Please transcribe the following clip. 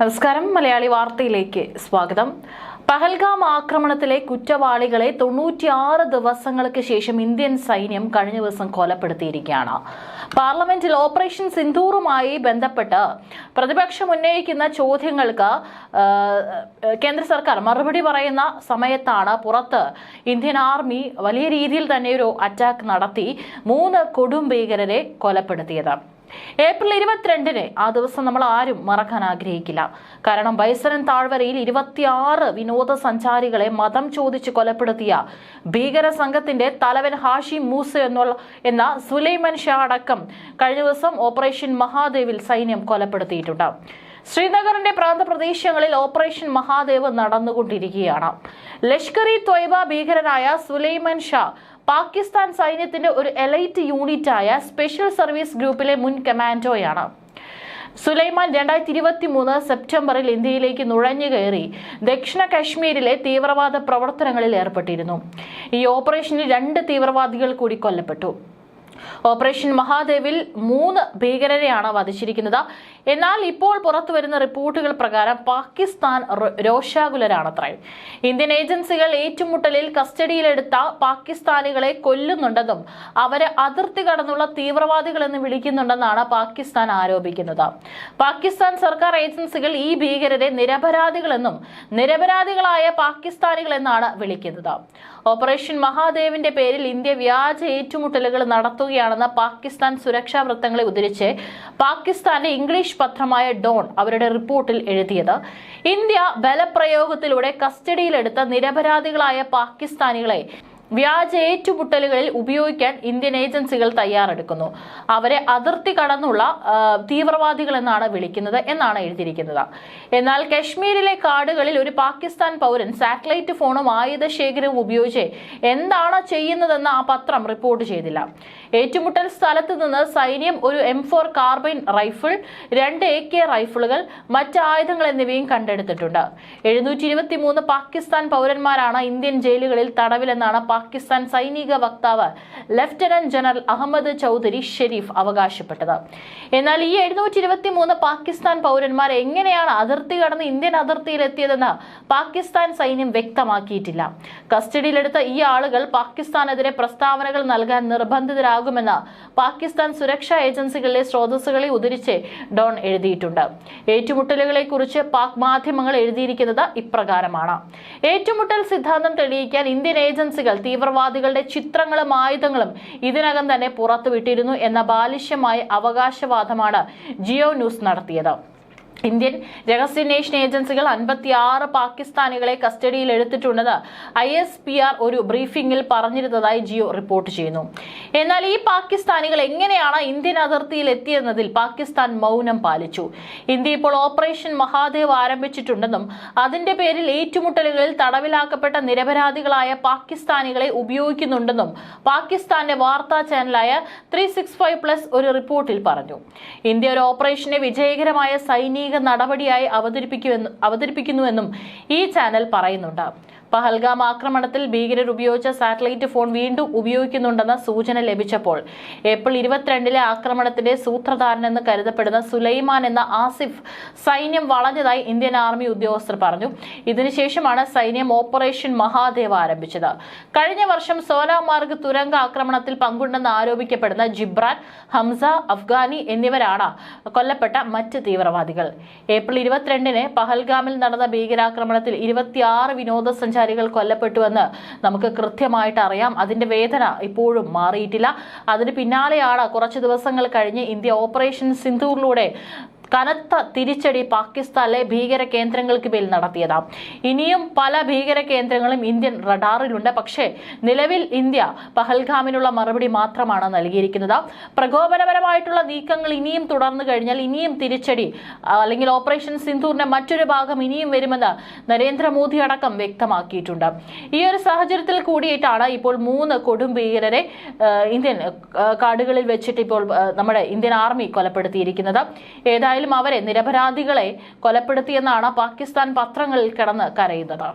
നമസ്കാരം. മലയാളി വാർത്തയിലേക്ക് സ്വാഗതം. പഹൽഗാം ആക്രമണത്തിലെ കുറ്റവാളികളെ തൊണ്ണൂറ്റിയാറ് ദിവസങ്ങൾക്ക് ശേഷം ഇന്ത്യൻ സൈന്യം കഴിഞ്ഞ ദിവസം കൊലപ്പെടുത്തിയിരിക്കുകയാണ്. പാർലമെന്റിൽ ഓപ്പറേഷൻ സിന്ധൂറുമായി ബന്ധപ്പെട്ട് പ്രതിപക്ഷം ഉന്നയിക്കുന്ന ചോദ്യങ്ങൾക്ക് കേന്ദ്ര സർക്കാർ മറുപടി പറയുന്ന സമയത്താണ് പുറത്ത് ഇന്ത്യൻ ആർമി വലിയ രീതിയിൽ തന്നെ ഒരു അറ്റാക്ക് നടത്തി മൂന്ന് കൊടും ഭീകരരെ കൊലപ്പെടുത്തിയത്. ഏപ്രിൽ ഇരുപത്തിരണ്ടിന് ആ ദിവസം നമ്മൾ ആരും മറക്കാൻ ആഗ്രഹിക്കില്ല. കാരണം ബൈസരൻ താഴ്വരയിൽ ഇരുപത്തിയാറ് വിനോദസഞ്ചാരികളെ മതം ചോദിച്ച് കൊലപ്പെടുത്തിയ ഭീകര സംഘത്തിന്റെ തലവൻ ഹാഷി മൂസ എന്നുള്ള എന്ന സുലൈമൻ ഷാ അടക്കം കഴിഞ്ഞ ദിവസം ഓപ്പറേഷൻ മഹാദേവിൽ സൈന്യം കൊലപ്പെടുത്തിയിട്ടുണ്ട്. ശ്രീനഗറിന്റെ പ്രാന്തപ്രദേശങ്ങളിൽ ഓപ്പറേഷൻ മഹാദേവ് നടന്നുകൊണ്ടിരിക്കുകയാണ്. ലഷ്കർ ഇ ത്വയ്ബ ഭീകരനായ സുലൈമൻ ഷാ പാകിസ്ഥാൻ സൈന്യത്തിന്റെ ഒരു എലൈറ്റ് യൂണിറ്റായ സ്പെഷ്യൽ സർവീസ് ഗ്രൂപ്പിലെ മുൻ കമാൻഡോയാണ്. സുലൈമാൻ രണ്ടായിരത്തി ഇരുപത്തി മൂന്ന് സെപ്റ്റംബറിൽ ഇന്ത്യയിലേക്ക് നുഴഞ്ഞു കയറി ദക്ഷിണ കാശ്മീരിലെ തീവ്രവാദ പ്രവർത്തനങ്ങളിൽ ഏർപ്പെട്ടിരുന്നു. ഈ ഓപ്പറേഷനിൽ രണ്ട് തീവ്രവാദികൾ കൂടി കൊല്ലപ്പെട്ടു. ഓപ്പറേഷൻ മഹാദേവിൽ മൂന്ന് ഭീകരരെയാണ് വധിച്ചിരിക്കുന്നത്. എന്നാൽ ഇപ്പോൾ പുറത്തുവരുന്ന റിപ്പോർട്ടുകൾ പ്രകാരം പാകിസ്ഥാൻ രോഷാകുലരാണത്രയും രോഷാകുലരാണത്രേ ഇന്ത്യൻ ഏജൻസികൾ ഏറ്റുമുട്ടലിൽ കസ്റ്റഡിയിലെടുത്ത പാകിസ്ഥാനികളെ കൊല്ലുന്നുണ്ടെന്നും അവരെ അതിർത്തി കടന്നുള്ള തീവ്രവാദികളെന്ന് വിളിക്കുന്നുണ്ടെന്നാണ് പാകിസ്ഥാൻ ആരോപിക്കുന്നത്. പാകിസ്ഥാൻ സർക്കാർ ഏജൻസികൾ ഈ ഭീകരരെ നിരപരാധികളെന്നും നിരപരാധികളായ പാകിസ്ഥാനികളെന്നാണ് വിളിക്കുന്നത്. ഓപ്പറേഷൻ മഹാദേവിന്റെ പേരിൽ ഇന്ത്യ വ്യാജ ഏറ്റുമുട്ടലുകൾ നടത്തുകയാണെന്ന് പാകിസ്ഥാൻ സുരക്ഷാ വൃത്തങ്ങളെ ഉദ്ധരിച്ച് പാകിസ്ഥാന്റെ ഇംഗ്ലീഷ് പത്രമായ ഡോൺ അവരുടെ റിപ്പോർട്ടിൽ എഴുതിയത്. ഇന്ത്യ ബലപ്രയോഗത്തിലൂടെ കസ്റ്റഡിയിലെടുത്ത നിരപരാധികളായ പാകിസ്ഥാനികളെ വ്യാജ ഏറ്റുമുട്ടലുകളിൽ ഉപയോഗിക്കാൻ ഇന്ത്യൻ ഏജൻസികൾ തയ്യാറെടുക്കുന്നു. അവരെ അതിർത്തി കടന്നുള്ള തീവ്രവാദികൾ എന്നാണ് വിളിക്കുന്നത് എന്നാണ് എഴുതിയിരിക്കുന്നത്. എന്നാൽ കശ്മീരിലെ കാടുകളിൽ ഒരു പാകിസ്ഥാൻ പൗരൻ സാറ്റലൈറ്റ് ഫോണും ആയുധ ശേഖരവും ഉപയോഗിച്ച് എന്താണ് ചെയ്യുന്നതെന്ന് ആ പത്രം റിപ്പോർട്ട് ചെയ്തില്ല. ഏറ്റുമുട്ടൽ സ്ഥലത്ത് നിന്ന് സൈന്യം ഒരു എം ഫോർ കാർബൈൻ റൈഫിൾ രണ്ട് എ കെ റൈഫിളുകൾ മറ്റ് ആയുധങ്ങൾ എന്നിവയും കണ്ടെടുത്തിട്ടുണ്ട്. എഴുന്നൂറ്റി പാകിസ്ഥാൻ പൗരന്മാരാണ് ഇന്ത്യൻ ജയിലുകളിൽ തടവിലെന്നാണ് പാകിസ്ഥാൻ സൈനിക വക്താവ് ലഫ്റ്റനന്റ് ജനറൽ അഹമ്മദ് ചൗധരി ഷെരീഫ് അവകാശപ്പെട്ടത്. എന്നാൽ ഈ എഴുന്നൂറ്റി ഇരുപത്തി മൂന്ന് പാകിസ്ഥാൻ പൗരന്മാർ എങ്ങനെയാണ് അതിർത്തി കടന്ന് ഇന്ത്യൻ അതിർത്തിയിൽ എത്തിയതെന്ന് പാകിസ്ഥാൻ സൈന്യം വ്യക്തമാക്കിയിട്ടില്ല. കസ്റ്റഡിയിലെടുത്ത ഈ ആളുകൾ പാകിസ്ഥാനെതിരെ പ്രസ്താവനകൾ നൽകാൻ നിർബന്ധിതരാകുമെന്ന് പാകിസ്ഥാൻ സുരക്ഷാ ഏജൻസികളിലെ സ്രോതസ്സുകളെ ഉദ്ധരിച്ച് ഡോൺ എഴുതിയിട്ടുണ്ട്. ഏറ്റുമുട്ടലുകളെ കുറിച്ച് പാക് മാധ്യമങ്ങൾ എഴുതിയിരിക്കുന്നത് ഇപ്രകാരമാണ്. ഏറ്റുമുട്ടൽ സിദ്ധാന്തം തെളിയിക്കാൻ ഇന്ത്യൻ ഏജൻസികൾ തീവ്രവാദികളുടെ ചിത്രങ്ങളും ആയുധങ്ങളും ഇതിനകം തന്നെ പുറത്തുവിട്ടിരുന്നു എന്ന ബാലിശ്യമായ അവകാശവാദമാണ് ജിയോ ന്യൂസ് നടത്തിയത്. ഇന്ത്യൻ രഹസ്യാന്വേഷണ ഏജൻസികൾ അൻപത്തിയാറ് പാകിസ്ഥാനികളെ കസ്റ്റഡിയിൽ എടുത്തിട്ടുണ്ടെന്ന് ഐ എസ് പി ആർ ഒരു ബ്രീഫിംഗിൽ പറഞ്ഞിരുന്നതായി ജിയോ റിപ്പോർട്ട് ചെയ്യുന്നു. എന്നാൽ ഈ പാകിസ്ഥാനികൾ എങ്ങനെയാണ് ഇന്ത്യൻ അതിർത്തിയിൽ എത്തിയെന്നതിൽ പാകിസ്ഥാൻ മൗനം പാലിച്ചു. ഇന്ത്യ ഇപ്പോൾ ഓപ്പറേഷൻ മഹാദേവ് ആരംഭിച്ചിട്ടുണ്ടെന്നും അതിന്റെ പേരിൽ ഏറ്റുമുട്ടലുകളിൽ തടവിലാക്കപ്പെട്ട നിരപരാധികളായ പാകിസ്ഥാനികളെ ഉപയോഗിക്കുന്നുണ്ടെന്നും പാകിസ്ഥാന്റെ വാർത്താ ചാനലായ ത്രീ സിക്സ് ഫൈവ് പ്ലസ് ഒരു റിപ്പോർട്ടിൽ പറഞ്ഞു. ഇന്ത്യ ഒരു ഓപ്പറേഷനെ വിജയകരമായ സൈനിക നടപടിയായി അവതരിപ്പിക്കുമെന്ന് അവതരിപ്പിക്കുന്നുവെന്നും ഈ ചാനൽ പറയുന്നുണ്ട്. പഹൽഗാം ആക്രമണത്തിൽ ഭീകരർ ഉപയോഗിച്ച സാറ്റലൈറ്റ് ഫോൺ വീണ്ടും ഉപയോഗിക്കുന്നുണ്ടെന്ന സൂചന ലഭിച്ചപ്പോൾ ഏപ്രിൽ ഇരുപത്തിരണ്ടിലെ ആക്രമണത്തിന്റെ സൂത്രധാരനെന്ന് കരുതപ്പെടുന്ന സുലൈമാൻ എന്ന ആസിഫ് സൈന്യം വളഞ്ഞതായി ഇന്ത്യൻ ആർമി ഉദ്യോഗസ്ഥർ പറഞ്ഞു. ഇതിനുശേഷമാണ് സൈന്യം ഓപ്പറേഷൻ മഹാദേവ ആരംഭിച്ചത്. കഴിഞ്ഞ വർഷം സോനാമാർഗ് തുരങ്ക ആക്രമണത്തിൽ പങ്കുണ്ടെന്ന് ആരോപിക്കപ്പെടുന്ന ജിബ്രാൻ ഹംസ അഫ്ഗാനി എന്നിവരാണ് കൊല്ലപ്പെട്ട മറ്റ് തീവ്രവാദികൾ. ഏപ്രിൽ ഇരുപത്തിരണ്ടിന് പഹൽഗാമിൽ നടന്ന ഭീകരാക്രമണത്തിൽ ഇരുപത്തിയാറ് വിനോദസഞ്ചാരികൾ കൊല്ലപ്പെട്ടുവെന്ന് നമുക്ക് കൃത്യമായിട്ട് അറിയാം. അതിന്റെ വേദന ഇപ്പോഴും മാറിയിട്ടില്ല. അതിന് പിന്നാലെയാണ് കുറച്ച് ദിവസങ്ങൾ കഴിഞ്ഞ് ഇന്ത്യ ഓപ്പറേഷൻ സിന്ധൂറിലൂടെ കനത്ത തിരിച്ചടി പാകിസ്ഥാനിലെ ഭീകര കേന്ദ്രങ്ങൾക്ക് മേൽ നടത്തിയത്. ഇനിയും പല ഭീകര കേന്ദ്രങ്ങളും ഇന്ത്യൻ റഡാറിലുണ്ട്. പക്ഷേ നിലവിൽ ഇന്ത്യ പഹൽഗാമിനുള്ള മറുപടി മാത്രമാണ് നൽകിയിരിക്കുന്നത്. പ്രകോപനപരമായിട്ടുള്ള നീക്കങ്ങൾ ഇനിയും തുടർന്നു കഴിഞ്ഞാൽ ഇനിയും തിരിച്ചടി അല്ലെങ്കിൽ ഓപ്പറേഷൻ സിന്ധൂറിന്റെ മറ്റൊരു ഭാഗം ഇനിയും വരുമെന്ന് നരേന്ദ്രമോദി അടക്കം വ്യക്തമാക്കിയിട്ടുണ്ട്. ഈ ഒരു സാഹചര്യത്തിൽ കൂടിയിട്ടാണ് ഇപ്പോൾ മൂന്ന് കൊടും ഭീകരരെ ഇന്ത്യൻ കാടുകളിൽ വെച്ചിട്ട് ഇപ്പോൾ നമ്മുടെ ഇന്ത്യൻ ആർമി കൊലപ്പെടുത്തിയിരിക്കുന്നത്. ഏതായാലും എന്തായാലും അവരെ നിരപരാധികളെ കൊലപ്പെടുത്തിയെന്നാണ് പാകിസ്ഥാൻ പത്രങ്ങളിൽ കിടന്ന് കരയുന്നത്.